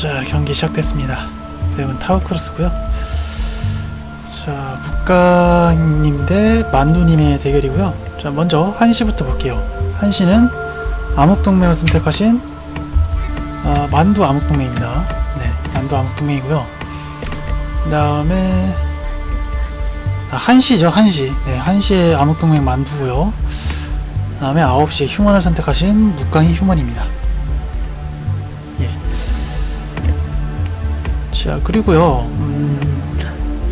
자 경기 시작됐습니다. 대은 타우크로스고요. 자 국가님 대 만두님의 대결이고요. 자 먼저 한시부터 볼게요. 한시는 암흑동맹을 선택하신 아, 만두 암흑동맹입니다. 네, 만두 암흑동맹이고요. 그 다음에 아, 한시죠, 한시. 네, 한시의 암흑동맹 만두고요. 그 다음에 9시에 휴먼을 선택하신 묵강이 휴먼입니다. 자, 그리고요, 음,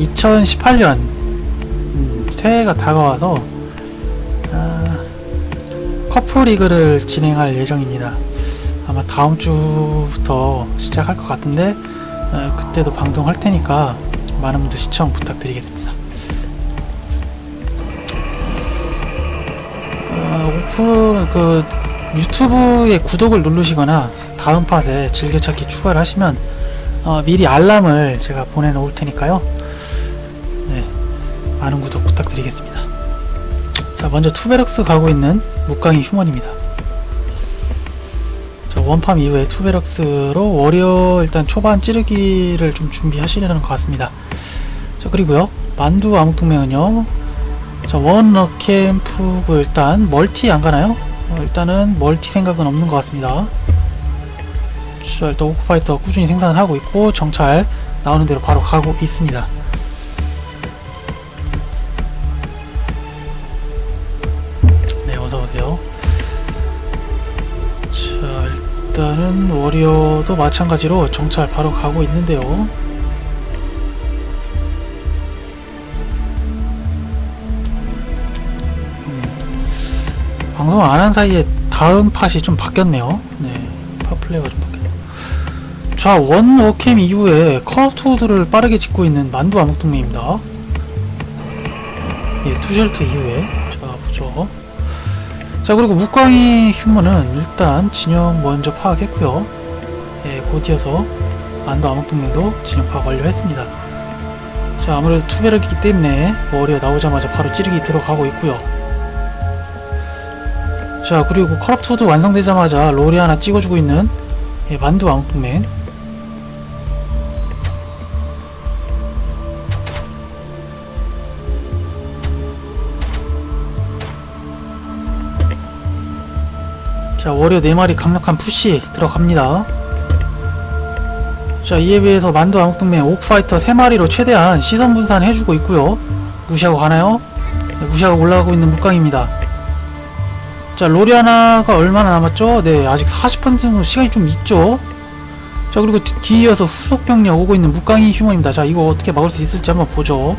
2018년, 음, 새해가 다가와서, 아, 커플 리그를 진행할 예정입니다. 아마 다음 주부터 시작할 것 같은데, 어, 그때도 방송할 테니까 많은 분들 시청 부탁드리겠습니다. 어, 오픈 그 유튜브에 구독을 누르시거나 다음 팟에 즐겨찾기 추가를 하시면 어, 미리 알람을 제가 보내놓을 테니까요. 네, 많은 구독 부탁드리겠습니다. 자, 먼저 투베럭스 가고 있는 묵강이 휴먼입니다. 자, 원팜 이후에 투베럭스로 워리어 일단 초반 찌르기를 좀 준비하시려는 것 같습니다. 자, 그리고요. 만두 암흑동맹은요. 자, 원 캠프고 일단 멀티 안 가나요? 어, 일단은 멀티 생각은 없는 것 같습니다. 자, 일단 오크파이터 꾸준히 생산을 하고 있고 정찰 나오는 대로 바로 가고 있습니다. 네, 어서 오세요. 자, 일단은 워리어도 마찬가지로 정찰 바로 가고 있는데요. 방송 안 한 사이에 다음 팟이 좀 바뀌었네요. 네, 팟 플레이가 좀 바뀌었네요. 자, 원 워캠 이후에 커트우드를 빠르게 짓고 있는 만두 암흑동맹입니다. 예, 투쉘트 이후에. 자, 보죠. 자, 그리고 묵광이 휴먼은 일단 진영 먼저 파악했고요. 예, 곧 이어서 만두 암흑동맹도 진영 파악 완료했습니다. 자, 아무래도 투베럭이기 때문에 워리어 나오자마자 바로 찌르기 들어가고 있고요. 자 그리고 커럽트우드 완성되자마자 롤이 하나 찍어주고 있는 예, 만두 왕동맨 자 워리어 4마리 강력한 푸시 들어갑니다. 자 이에 비해서 만두 왕동맨 옥파이터 3마리로 최대한 시선 분산 해주고 있고요. 무시하고 가나요? 네, 무시하고 올라가고 있는 묵강입니다. 자 로리아나가 얼마나 남았죠? 네 아직 40% 정도 시간이 좀 있죠? 자 그리고 뒤- 뒤이어서 후속 병력 오고 있는 묵강이 휴먼입니다. 자 이거 어떻게 막을 수 있을지 한번 보죠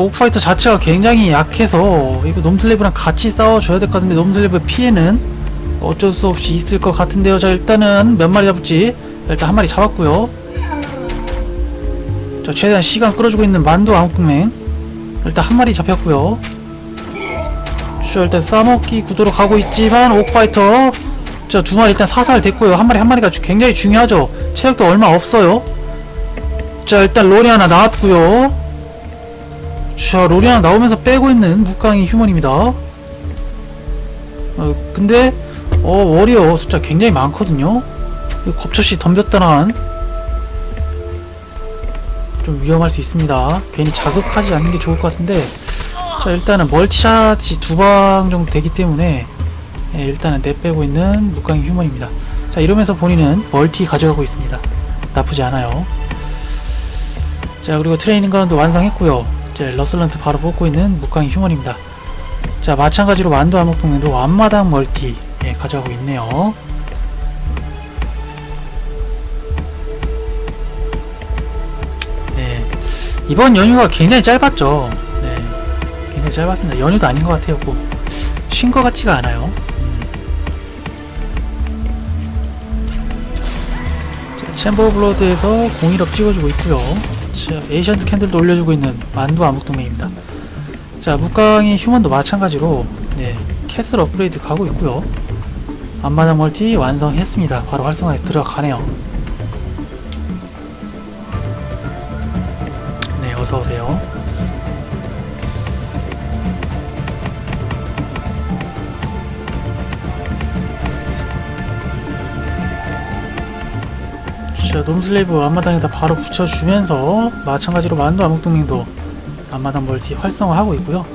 옥파이터 자체가 굉장히 약해서 이거 놈슬레브랑 같이 싸워줘야 될 것 같은데 놈슬레브 피해는 어쩔 수 없이 있을 것 같은데요. 자 일단은 몇 마리 잡을지 일단 한 마리 잡았고요. 자 최대한 시간 끌어주고 있는 만두 암흑동맹 일단 한 마리 잡혔고요. 자 일단 싸먹기 구도로 가고 있지만 옥파이터 자두 마리 일단 사살 됐고요. 한 마리 한 마리가 굉장히 중요하죠. 체력도 얼마 없어요. 자 일단 로리 하나 나왔고요 자 로리 하나 나오면서 빼고 있는 묵강이 휴먼입니다. 어 근데 어 워리어 숫자 굉장히 많거든요. 이거 겁쳤이 덤볐다란 좀 위험할 수 있습니다. 괜히 자극하지 않는 게 좋을 것 같은데. 자 일단은 멀티샷이 두 방 정도 되기 때문에 예, 일단은 내빼고 있는 묵강이 휴먼입니다. 자 이러면서 본인은 멀티 가져가고 있습니다. 나쁘지 않아요. 자 그리고 트레이닝 가운도 완성했고요 이제 러슬런트 바로 뽑고 있는 묵강이 휴먼입니다 자 마찬가지로 만두 암흑 동맹도 앞마당 멀티 예, 가져가고 있네요 네 이번 연휴가 굉장히 짧았죠 네 굉장히 짧았습니다. 연휴도 아닌 것 같아요. 뭐, 쉰것 같지가 않아요. 자, 챔버 블러드에서 01업 찍어주고 있고요. 자, 에이션트 캔들도 올려주고 있는 만두 암흑동맹입니다. 자, 묵강이 휴먼도 마찬가지로 네, 캐슬 업그레이드 가고 있고요. 앞마당 멀티 완성했습니다. 바로 활성화에 들어가네요. 자 놈슬레이브 앞마당에다 바로 붙여주면서 마찬가지로 만두 암흑동맹도 앞마당 멀티 활성화하고 있고요.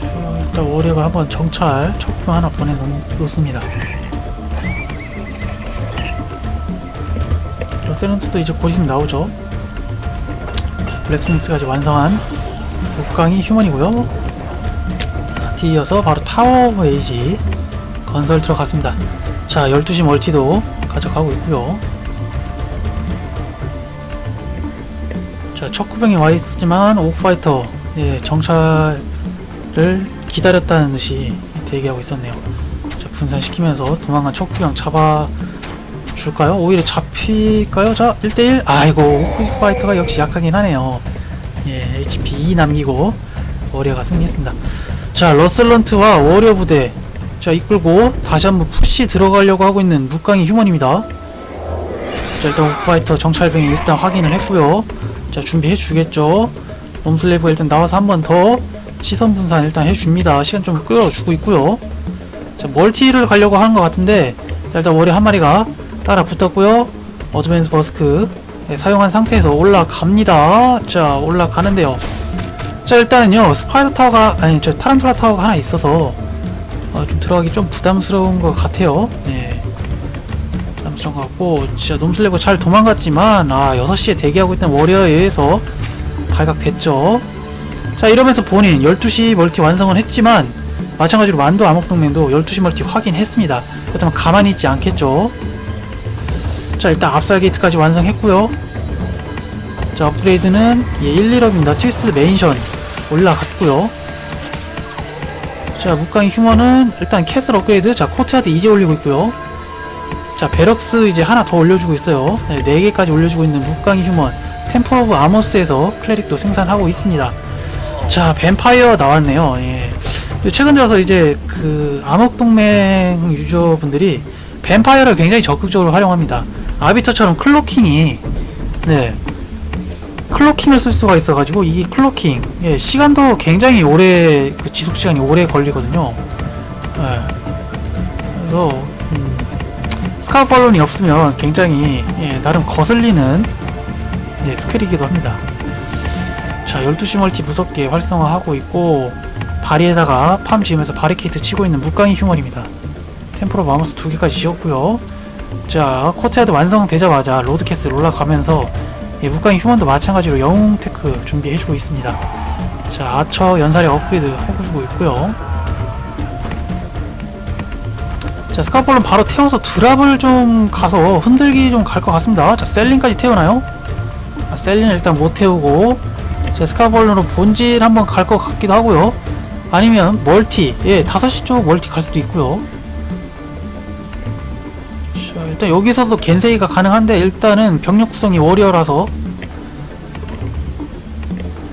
자 일단 워리어가 한번 정찰 촉표 하나 보내놓습니다. 세런트도 이제 곧 있으면 나오죠. 블랙스미스까지 완성한 목강이 휴먼이고요. 뒤이어서 바로 타워 에이지 건설 들어갔습니다 자 12시 멀티도 가져가고 있고요. 자 척구병이 와있지만 오크파이터 예, 정찰을 기다렸다는 듯이 대기하고 있었네요. 자 분산시키면서 도망간 척구병 잡아 줄까요? 오히려 잡힐까요? 자 1대1 아이고 오크파이터가 역시 약하긴 하네요. 예 HP 2 남기고 워리어가 승리했습니다. 자 러셀런트와 워리어 부대 자 이끌고 다시 한번 푸시 들어가려고 하고 있는 묵강이 휴먼입니다. 자 일단 오크파이터 정찰병이 일단 확인을 했고요. 자 준비해 주겠죠? 놈슬레이브가 일단 나와서 한 번 더 시선 분산 일단 해줍니다. 시간 좀 끌어주고 있고요. 자 멀티를 가려고 하는 것 같은데 자, 일단 워리어 한 마리가 따라 붙었고요. 어드밴스 버스크 네, 사용한 상태에서 올라갑니다. 자 올라가는데요. 자 일단은요 스파이더 타워가 아니 저 타란툴라 타워가 하나 있어서 어, 좀 들어가기 좀 부담스러운 것 같아요. 네. 부담스러운 것 같고 진짜 놈슬레버 잘 도망갔지만 아 6시에 대기하고 있던 워리어에 의해서 발각됐죠. 자 이러면서 본인 12시 멀티 완성은 했지만 마찬가지로 만두 암흑동맹도 12시 멀티 확인했습니다. 그렇다면 가만히 있지 않겠죠. 자 일단 압살 게이트까지 완성했고요. 자 업그레이드는 예, 1, 1업입니다. 트위스트 메인션 올라갔고요 자 묵강이 휴먼은 일단 캐슬 업그레이드. 자 코트하드 이제 올리고 있고요. 자 베럭스 이제 하나 더 올려주고 있어요. 네, 4개까지 올려주고 있는 묵강이 휴먼. 템포 오브 아머스에서 클레릭도 생산하고 있습니다. 자 뱀파이어 나왔네요. 예. 최근 들어서 이제 그 암흑동맹 유저분들이 뱀파이어를 굉장히 적극적으로 활용합니다. 아비터처럼 클로킹이 네 클로킹을 쓸 수가 있어가지고 이 클로킹 예, 시간도 굉장히 오래 그 지속 시간이 오래 걸리거든요. 예. 그래서 음, 스카우트 발론이 없으면 굉장히 예, 나름 거슬리는 예, 스킬이기도 합니다. 자 12시 멀티 무섭게 활성화하고 있고 바리에다가 팜 지으면서 바리케이트 치고 있는 묵강이 휴먼입니다. 템프로 마우스 두 개까지 지었고요. 자 코트헤드 완성되자마자 로드캐슬 올라가면서 예, 묵강이 휴먼도 마찬가지로 영웅 테크 준비해주고 있습니다. 자, 아처 연사력 업그레이드 해주고 있고요. 자, 스카볼은 바로 태워서 드랍을 좀 가서 흔들기 좀 갈 것 같습니다. 자, 셀린까지 태우나요? 아, 셀린 일단 못 태우고 자, 스카볼로 본질 한번 갈 것 같기도 하고요. 아니면 멀티, 예, 5시 쪽 멀티 갈 수도 있고요. 자, 일단 여기서도 겐세이가 가능한데 일단은 병력 구성이 워리어라서.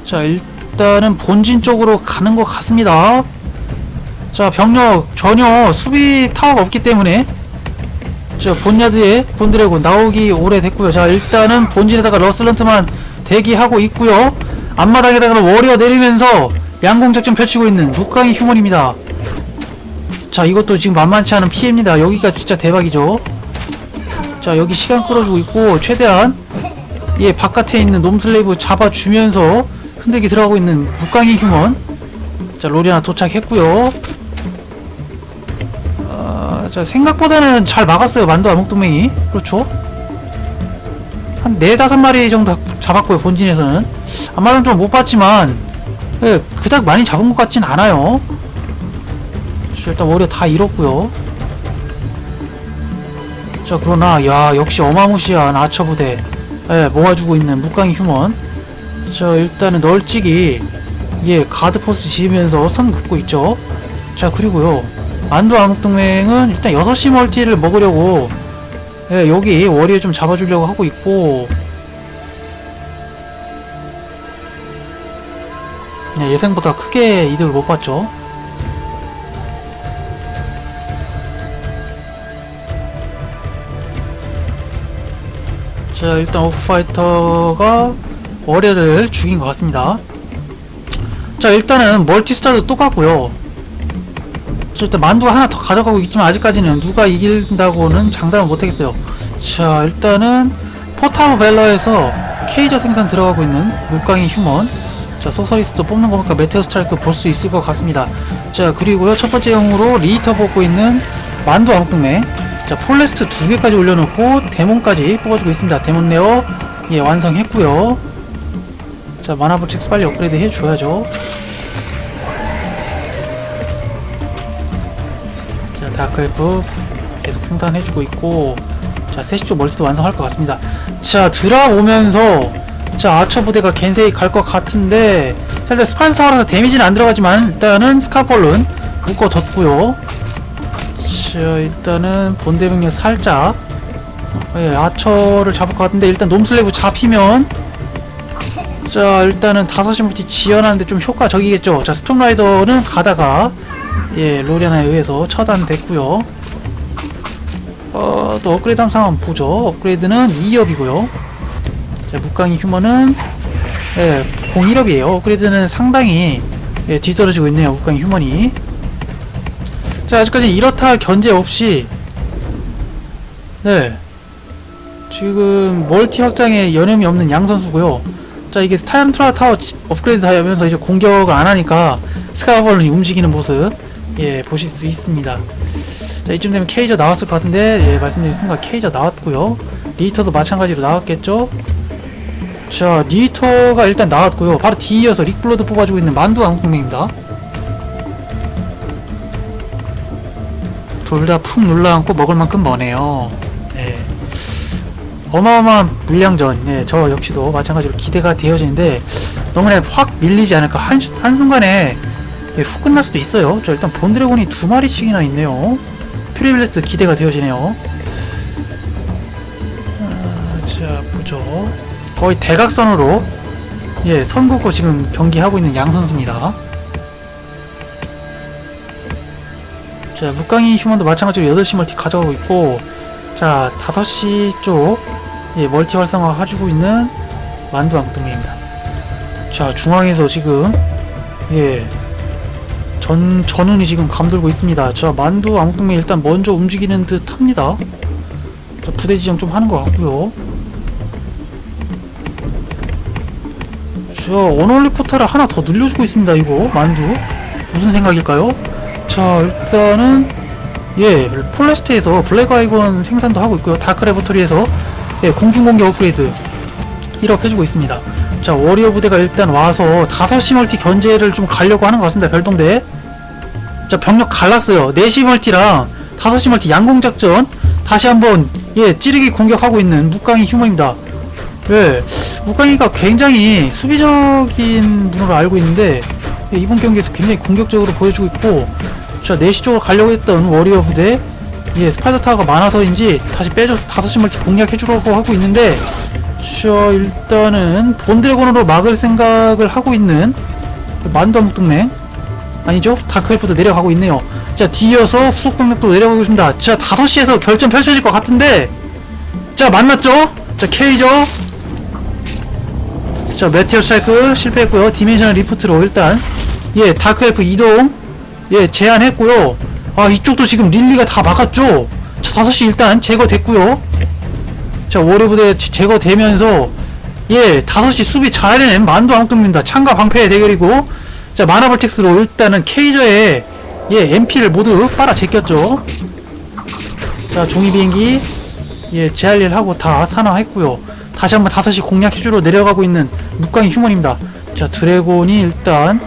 자 일단은 본진 쪽으로 가는 것 같습니다. 자 병력 전혀 수비 타워가 없기 때문에. 자 본야드에 본드래곤 나오기 오래됐고요. 자 일단은 본진에다가 러슬런트만 대기하고 있고요. 앞마당에다가 워리어 내리면서 양공작전 펼치고 있는 묵강이 휴먼입니다. 자 이것도 지금 만만치 않은 피해입니다. 여기가 진짜 대박이죠 자 여기 시간 끌어주고 있고 최대한 예 바깥에 있는 놈슬레이브 잡아주면서 흔들기 들어가고 있는 묵강이 휴먼. 자 로리아나 도착했고요. 아, 자 생각보다는 잘 막았어요 만두 암흑동맹이. 그렇죠? 한 네다섯 마리 정도 잡았고요 본진에서는. 아마는 좀 못 봤지만 예, 그닥 많이 잡은 것 같진 않아요. 자, 일단 워리어 다 잃었고요 자 그러나 야 역시 어마무시한 아처 부대. 예, 모아주고 있는 묵강이 휴먼. 자 일단은 널찍이 예 가드포스 지으면서 선 긋고 있죠. 자 그리고요 안도 암흑동맹은 일단 6시 멀티를 먹으려고 예, 여기 워리에 좀 잡아주려고 하고 있고. 예, 예상보다 크게 이득을 못 봤죠 자 일단 오프파이터가 월요를 죽인 것 같습니다 자 일단은 멀티스타도 똑같고요 자, 일단 만두가 하나 더 가져가고 있지만 아직까지는 누가 이긴다고는 장담을 못하겠어요. 자, 일단은 포타브 벨러에서 케이저 생산 들어가고 있는 물강이 휴먼. 자, 소서리스도 뽑는 거 보니까 메테오 스트라이크 볼 수 있을 것 같습니다. 자, 그리고요, 첫 번째 영으로 리히터 뽑고 있는 만두 암흑동맹. 자, 폴레스트 두 개까지 올려놓고 데몬까지 뽑아주고 있습니다. 데몬 레어, 예, 완성했고요 자, 마나볼칙스 빨리 업그레이드 해줘야죠. 자, 다크엘프 계속 생산해주고 있고, 자, 세시 쪽 멀티도 완성할 것 같습니다. 자, 드랍 오면서, 자, 아처 부대가 겐세이 갈 것 같은데, 자, 일단 스파이스 타워라서 데미지는 안 들어가지만, 일단은 스카폴은 묶어 뒀고요 자, 일단은 본대병력 살짝, 예, 아처를 잡을 것 같은데, 일단 놈슬레브 잡히면, 자, 일단은 5시 멀티 지연하는데 좀 효과적이겠죠. 자, 스톰라이더는 가다가, 예, 로리아나에 의해서 처단됐고요 어, 또 업그레이드 한 상황 보죠. 업그레이드는 2업이고요. 자, 묵강이 휴먼은 예, 01업이에요. 업그레이드는 상당히 예, 뒤떨어지고 있네요. 묵강이 휴먼이. 자, 아직까지 이렇다 할 견제 없이 네. 지금 멀티 확장에 여념이 없는 양 선수고요. 자, 이게 스타이언트라 타워 지- 업그레이드 하면서 이제 공격을 안 하니까 스카이벌론이 움직이는 모습 예, 보실 수 있습니다. 자, 이쯤 되면 케이저 나왔을 것 같은데, 예, 말씀드린 순간 케이저 나왔고요 리히터도 마찬가지로 나왔겠죠? 자, 리히터가 일단 나왔고요 바로 뒤이어서 릭블러드 뽑아주고 있는 만두 왕국명입니다. 둘 다 푹 눌러앉고 먹을 만큼 머네요. 예. 어마어마한 물량전, 예, 저 역시도 마찬가지로 기대가 되어지는데, 너무 나 확 밀리지 않을까. 한, 한순간에 예, 훅 끝날 수도 있어요. 저 일단 본드래곤이 두 마리씩이나 있네요. 퓨리빌레스 기대가 되어지네요. 아, 자 보죠. 거의 대각선으로 예 선구고 지금 경기하고 있는 양 선수입니다. 자 묵강이 휴먼도 마찬가지로 8시 멀티 가져가고 있고 자 5시 쪽 예, 멀티 활성화 해주고 있는 만두 암동입니다. 자 중앙에서 지금 예 전, 전운이 지금 감돌고 있습니다. 자, 만두 암흑동맹 일단 먼저 움직이는 듯 합니다. 자, 부대 지정 좀 하는 것 같고요 자, 언어리 포탈을 하나 더 늘려주고 있습니다, 이거. 만두. 무슨 생각일까요? 자, 일단은, 예, 폴레스트에서 블랙 아이건 생산도 하고 있고요. 다크 레보토리에서, 예, 공중공격 업그레이드 1업 해주고 있습니다. 자, 워리어 부대가 일단 와서 5시 멀티 견제를 좀 가려고 하는 것 같습니다, 별동대. 자, 병력 갈랐어요. 4시 멀티랑 5시 멀티 양공작전. 다시 한번, 예, 찌르기 공격하고 있는 묵강이 휴머입니다. 예, 묵강이가 굉장히 수비적인 분으로 알고 있는데, 예, 이번 경기에서 굉장히 공격적으로 보여주고 있고, 자, 4시 쪽으로 가려고 했던 워리어 부대, 예, 스파이더 타워가 많아서인지 다시 빼줘서 5시 멀티 공략해주려고 하고 있는데, 자, 일단은 본드래곤으로 막을 생각을 하고 있는 만덤 동맹 아니죠? 다크엘프도 내려가고 있네요. 자, 뒤이어서 후속 병력도 내려가고 있습니다. 자, 5시에서 결전 펼쳐질 것 같은데 자, 만났죠? 자, 케이저 자, 메테오 스트라이크 실패했고요. 디멘셔널 리프트로 일단 예, 다크엘프 이동 예, 제한했고요. 아, 이쪽도 지금 릴리가 다 막았죠? 자, 5시 일단 제거됐고요. 자, 월요 부대 제- 제거되면서 예, 5시 수비 잘 해낸 만두 암흑동입니다. 창과 방패의 대결이고 자, 마나볼텍스로 일단은 케이저에 예, MP를 모두 빨아 제꼈죠. 자, 종이 비행기 예, 제할일 하고 다 산화했고요. 다시 한번 5시 공략해주러 내려가고 있는 묵광이 휴먼입니다. 자, 드래곤이 일단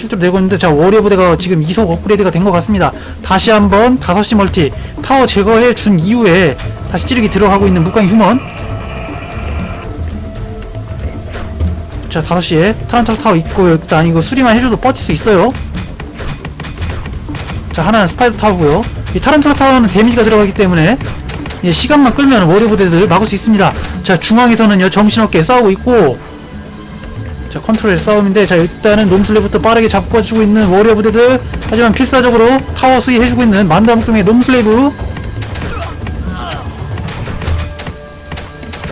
필드로 내고 있는데 자, 워리어 부대가 지금 이속 업그레이드가 된 것 같습니다. 다시 한번 5시 멀티 타워 제거해 준 이후에 다시 찌르기 들어가고 있는 묵광이 휴먼. 자 5시에 타란탈 타워 있고 일단 이거 수리만 해줘도 버틸 수 있어요. 자 하나는 스파이더 타워고요. 이 타란툴라 타워는 데미지가 들어가기 때문에 예, 시간만 끌면 워리어 부대들 막을 수 있습니다. 자 중앙에서는요 정신없게 싸우고 있고 자 컨트롤 싸움인데 자 일단은 놈슬레이부터 빠르게 잡아주고 있는 워리어 부대들. 하지만 필사적으로 타워 수위해주고 있는 만다목동의 놈슬레이브.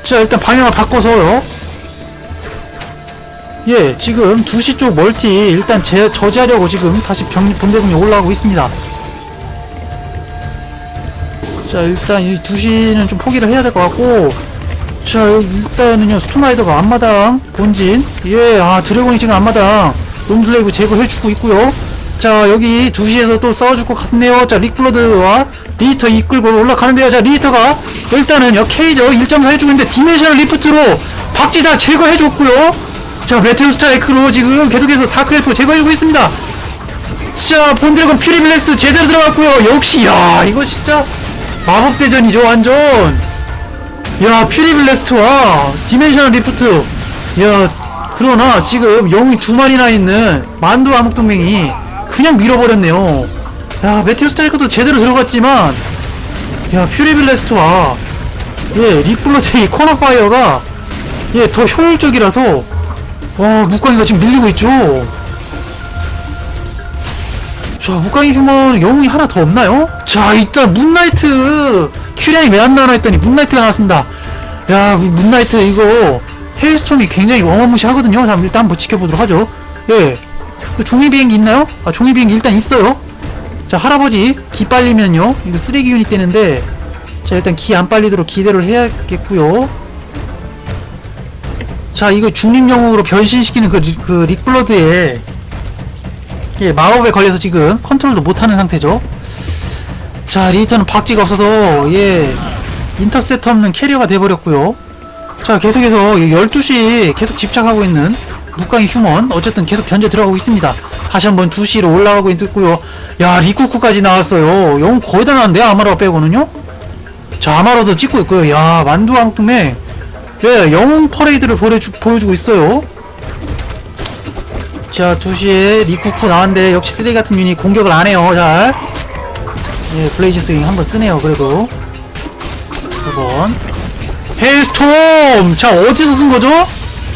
자 일단 방향을 바꿔서요. 예, 지금 2시 쪽 멀티 일단 제, 저지하려고 지금 다시 병, 본대군이 올라가고 있습니다. 자, 일단 이 2시는 좀 포기를 해야 될 것 같고, 자, 일단은요, 스톰라이더가 앞마당 본진, 예, 아, 드래곤이 지금 앞마당 놈슬레이브 제거해주고 있고요. 자, 여기 2시에서 또 싸워줄 것 같네요. 자, 릭블러드와 리히터 이끌고 올라가는데요. 자, 리히터가 일단은요, 케이저 1.4 해주고 있는데, 디멘셔널 리프트로 박지다 제거해줬고요. 자, 스트라이크로 지금 계속해서 다크엘프 제거해주고 있습니다. 자, 본드래곤 퓨리 블래스트 제대로 들어갔고요. 역시, 야, 이거 진짜 마법대전이죠, 완전. 야, 퓨리 블래스트와 디멘셔널 리프트. 야, 그러나 지금 영웅이 두 마리나 있는 만두 암흑동맹이 그냥 밀어버렸네요. 야, 메테오 스트라이크도 제대로 들어갔지만, 야, 퓨리 블래스트와, 예, 릭블러드의 코너 파이어가, 예, 더 효율적이라서, 와, 묵광이가 지금 밀리고 있죠. 자, 묵광이 휴먼 영웅이 하나 더 없나요? 자, 일단 문나이트 큐량이 왜 안 나나 했더니 문나이트가 나왔습니다. 야, 이 문나이트 이거 헤일스톰이 굉장히 어마무시하거든요. 자, 일단 한번 지켜보도록 하죠. 예, 그 종이 비행기 있나요? 아, 종이 비행기 일단 있어요. 자, 할아버지 기 빨리면요, 이거 쓰레기 유닛 되는데, 자, 일단 기 안 빨리도록 기대를 해야겠고요. 자, 이거 중립 영웅으로 변신시키는 그, 리- 그 릭블러드의 예, 마법에 걸려서 지금 컨트롤도 못하는 상태죠. 자, 리히터는 박쥐가 없어서 예, 인터셉터 없는 캐리어가 돼버렸고요. 자, 계속해서 12시 계속 집착하고 있는 묵강이 휴먼 어쨌든 계속 견제 들어가고 있습니다. 다시 한번 2시로 올라가고 있고요. 야, 리쿠쿠까지 나왔어요. 영웅 거의 다 나왔는데요, 아마라 빼고는요? 자, 아마라도 찍고 있고요. 야, 만두 왕뚱맹 예, 영웅 퍼레이드를 보여주, 보여주고 있어요. 자, 2시에 리쿠쿠 나왔는데 역시 쓰레기 같은 유닛 공격을 안 해요. 잘. 예, 블레이즈 스윙 한번 쓰네요. 그래도 두 번. 헤일스톰! 자, 어디서 쓴 거죠?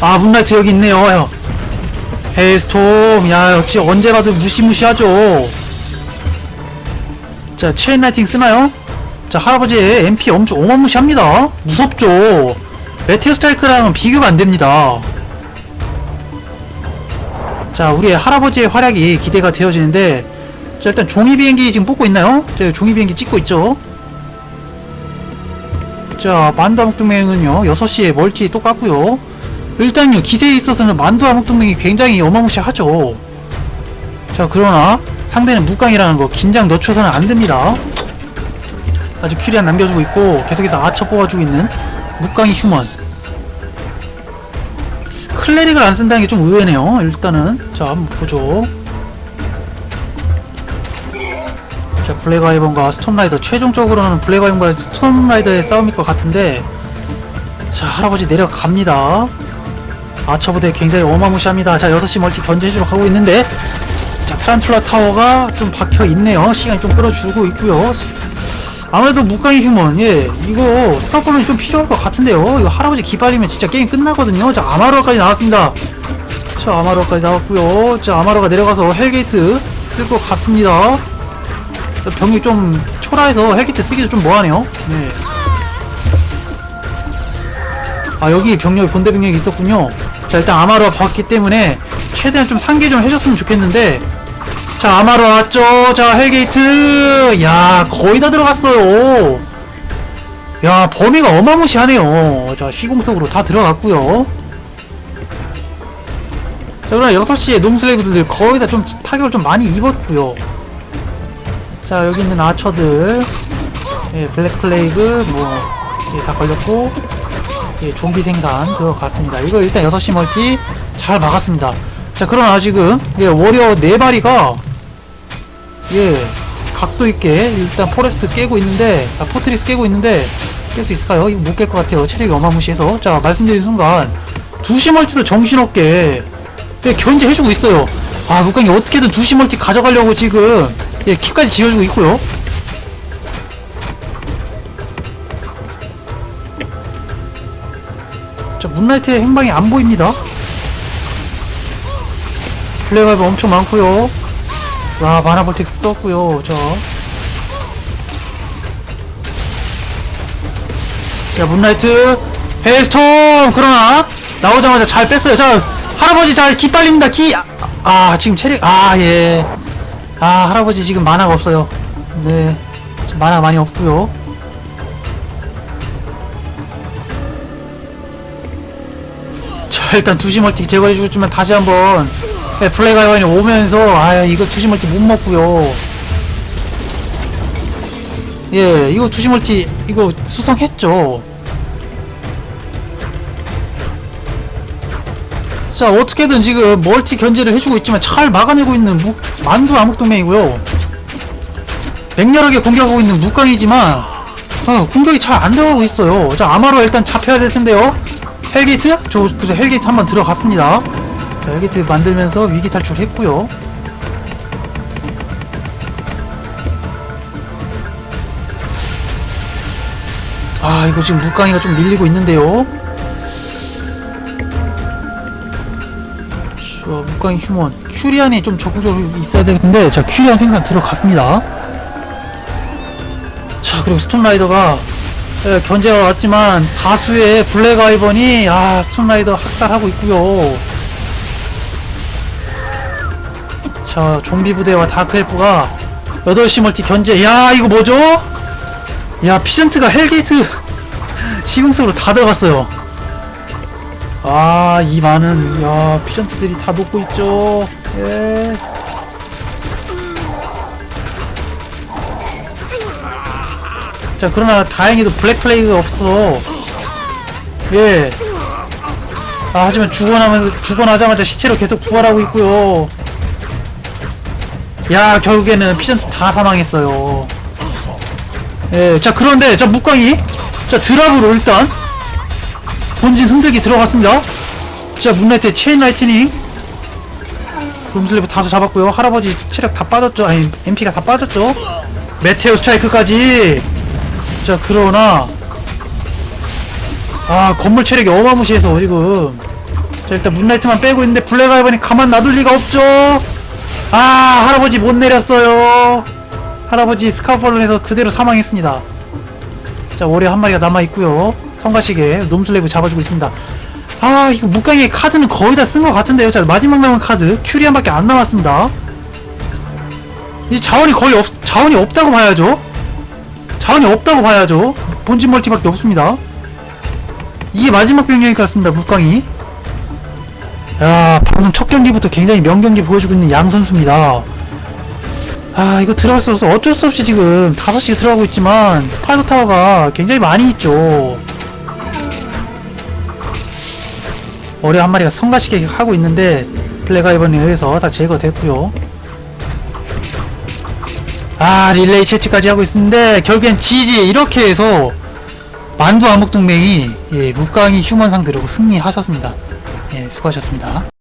아, 문라이트 여기 있네요. 형. 헤일스톰. 야, 역시 언제 봐도 무시무시하죠. 자, 체인 라이팅 쓰나요? 자, 할아버지의 MP 엄청 어마무시합니다. 무섭죠. 메테오 스트라이크랑은 비교가 안 됩니다. 자, 우리의 할아버지의 활약이 기대가 되어지는데, 자, 일단 종이 비행기 지금 뽑고 있나요? 자, 종이 비행기 찍고 있죠. 자, 만두 암흑 동맹은요, 6시에 멀티 또 깠고요. 일단요, 기세에 있어서는 만두 암흑 동맹이 굉장히 어마무시하죠. 자, 그러나, 상대는 묵강이라는 거 긴장 늦춰서는 안 됩니다. 아직 큐리안 남겨주고 있고, 계속해서 아처 뽑아주고 있는 묵강이 휴먼. 클레릭을 안 쓴다는 게 좀 의외네요. 일단은 자 한번 보죠. 자 블랙아이번과 스톰라이더 최종적으로는 블랙아이번과 스톰라이더의 싸움일 것 같은데 자 할아버지 내려갑니다. 아처부대 굉장히 어마무시합니다. 자 6시 멀티 견제해주러 가고 있는데 자 타란툴라 타워가 좀 박혀 있네요. 시간이 좀 끌어주고 있고요. 아무래도 묵강이 휴먼 예 이거 스카폴론이 좀 필요할 것 같은데요 이거 할아버지 기빨리면 진짜 게임 끝나거든요 자 아마로까지 나왔습니다 자 아마로까지 나왔고요 자 아마로가 내려가서 헬게이트 쓸 것 같습니다 자, 병이 좀 초라해서 헬게이트 쓰기도 좀 뭐하네요. 네. 아 여기 병력이 본대 병력이 있었군요. 자 일단 아마로가 봤기 때문에 최대한 좀 상계 좀 해줬으면 좋겠는데. 자 아마로 왔죠? 자 헬게이트! 야 거의 다 들어갔어요. 야 범위가 어마무시하네요. 자 시공석으로 다 들어갔고요. 자 그럼 6시에 놈슬레이브들 거의 다 좀 타격을 좀 많이 입었고요 자 여기 있는 아처들. 예 블랙 플레이그 뭐다 걸렸고 예 좀비 생산 들어갔습니다. 이거 일단 6시 멀티 잘 막았습니다. 자 그러나 지금 예 워리어 4마리가 예 각도 있게 일단 포레스트 깨고 있는데 아 포트리스 깨고 있는데 깰 수 있을까요? 이거 못 깰 것 같아요. 체력이 어마무시해서. 자 말씀드린 순간 2시 멀티도 정신없게 예 견제 해주고 있어요. 아 북강이 어떻게든 2시 멀티 가져가려고 지금 예 킥까지 지어주고 있고요 자 문라이트의 행방이 안 보입니다 블랙아이브 엄청 많고요 와 마나 볼텍스 썼고요 저. 자 문라이트 헤일스톰 그러나 나오자마자 잘 뺐어요 자 할아버지 자 기 빨립니다 기. 아, 아 지금 체력 아 예. 아 할아버지 지금 만화가 없어요. 네. 만화 많이 없고요. 자 일단 두시 멀티 제거해 주지만 다시 한번 네, 아이번이 오면서 아 이거 두시 멀티 못 먹고요. 예 이거 두시 멀티 이거 수성했죠. 자 어떻게든 지금 멀티 견제를 해주고 있지만 잘 막아내고 있는 무, 만두 암흑동맹이고요. 맹렬하게 공격하고 있는 묵강이지만 어, 공격이 잘 안 들어가고 있어요. 자 아마로 일단 잡혀야 될 텐데요. 헬게이트? 저 그저 헬게이트 한번 들어갔습니다. 자 헬게이트 만들면서 위기 탈출했고요. 아 이거 지금 묵강이가 좀 밀리고 있는데요 자, 묵강이 휴먼. 큐리안이 좀 적극적으로 있어야 되는데 자 큐리안 생산 들어갔습니다. 자 그리고 스톤라이더가 예, 견제가 왔지만 다수의 블랙 아이번이 아 스톤라이더 학살하고 있고요. 자 좀비 부대와 다크엘프가 8시 멀티 견제. 야 이거 뭐죠? 야 피전트가 헬게이트 시공석으로 다 들어갔어요 아, 이 많은, 야, 피전트들이 다 녹고 있죠. 예. 자, 그러나 다행히도 블랙 플레이가 없어. 예. 아, 하지만 죽어나면서, 죽어나자마자 시체로 계속 부활하고 있고요. 야, 결국에는 피전트 다 사망했어요. 예, 자, 그런데, 자, 묵광이, 자, 드랍으로 일단, 본진 흔들기 들어갔습니다. 자, 문라이트의 체인 라이트닝. 룸슬리브 다수 잡았고요. 할아버지 체력 다 빠졌죠. 아니, MP가 다 빠졌죠. 메테오 스트라이크까지. 자, 그러나. 아, 건물 체력이 어마무시해서 지금. 자, 일단 문라이트만 빼고 있는데 블랙 아이번이 가만 놔둘 리가 없죠. 아, 할아버지 못 내렸어요. 할아버지 스카우펄론에서 그대로 사망했습니다. 자, 월에 한 마리가 남아있고요 성가시게 놈슬레이브 잡아주고 있습니다. 아, 이거 묵강의 카드는 거의 다 쓴 것 같은데요. 자, 마지막 남은 카드. 큐리안밖에 안 남았습니다. 이 자원이 거의 없, 자원이 없다고 봐야죠. 자원이 없다고 봐야죠. 본진 멀티밖에 없습니다. 이게 마지막 병력인 것 같습니다, 묵강이. 야, 방금 첫 경기부터 굉장히 명경기 보여주고 있는 양 선수입니다. 아 이거 들어갈 수 없어 어쩔 수 없이 지금 5시가 들어가고 있지만 스파이더 타워가 굉장히 많이 있죠 어뢰 한 마리가 성가시게 하고 있는데 블랙 아이번에 의해서 다 제거됐고요. 아 릴레이 채취까지 하고 있는데 결국엔 지지 이렇게 해서 만두 암흑동맹이 예, 묵강이 휴먼상 들어고 승리하셨습니다. 예 수고하셨습니다